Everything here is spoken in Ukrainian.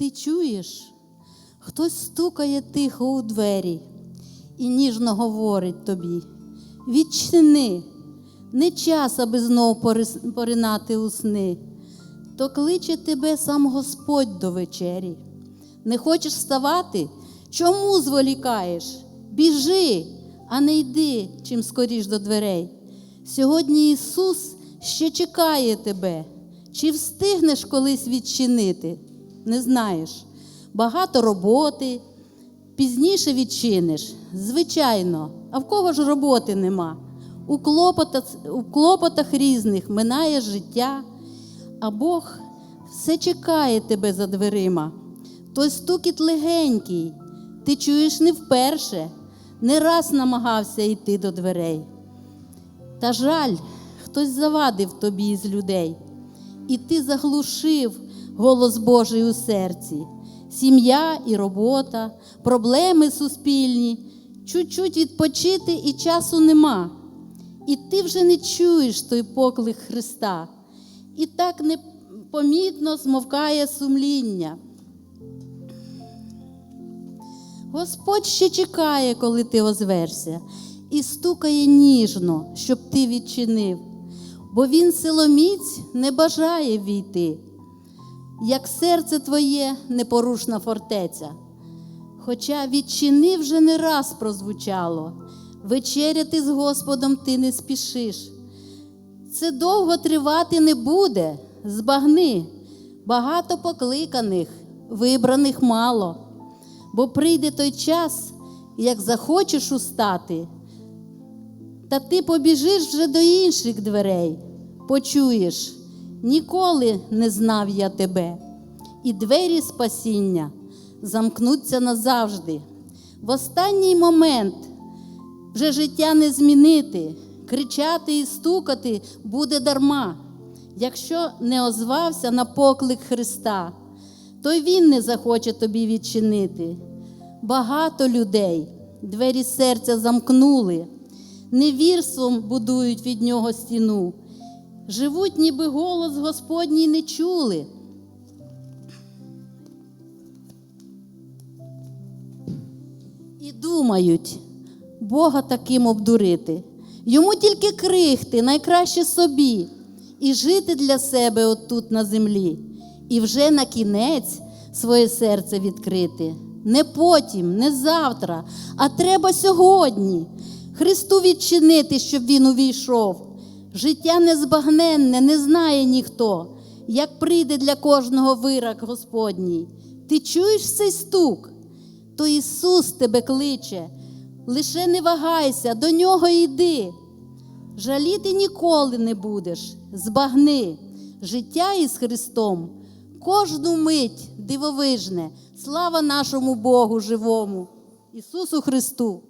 Ти чуєш? Хтось стукає тихо у двері і ніжно говорить тобі: Відчини, не час, аби знов поринати у сни, то кличе тебе сам Господь до вечері. Не хочеш вставати? Чому зволікаєш? Біжи, а не йди чим скоріш до дверей. Сьогодні Ісус ще чекає тебе. Чи встигнеш колись відчинити? Не знаєш. Багато роботи, пізніше відчиниш. Звичайно, а в кого ж роботи нема? У клопотах, у клопотах різних минає життя, а Бог все чекає тебе за дверима. Той стукіт легенький, ти чуєш не вперше, не раз намагався йти до дверей. Та жаль, хтось завадив тобі із людей, і ти заглушив голос Божий у серці. Сім'я і робота, проблеми суспільні, чуть-чуть відпочити і часу нема. І ти вже не чуєш той поклик Христа, і так непомітно змовкає сумління. Господь ще чекає, коли ти озверся, і стукає ніжно, щоб ти відчинив, бо Він силоміць не бажає війти, як серце твоє непорушна фортеця. Хоча відчини вже не раз прозвучало, вечеряти з Господом ти не спішиш. Це довго тривати не буде, збагни, багато покликаних, вибраних мало. Бо прийде той час, як захочеш устати, та ти побіжиш вже до інших дверей, почуєш, ніколи не знав я тебе, і двері спасіння замкнуться назавжди. В останній момент вже життя не змінити, кричати і стукати буде дарма, якщо не озвався на поклик Христа то він не захоче тобі відчинити. Багато людей двері серця замкнули, невірством будують від нього стіну, живуть, ніби голос Господній не чули. І думають, Бога таким обдурити. Йому тільки крихти, найкраще собі, і жити для себе отут на землі і вже на кінець своє серце відкрити. Не потім, не завтра, а треба сьогодні. Христу відчинити, щоб він увійшов. Життя незбагненне, не знає ніхто, як прийде для кожного вирок Господній. Ти чуєш цей стук? То Ісус тебе кличе. Лише не вагайся, до нього йди. Жаліти ніколи не будеш, збагни життя із Христом кожну мить дивовижне. Слава нашому Богу живому, Ісусу Христу!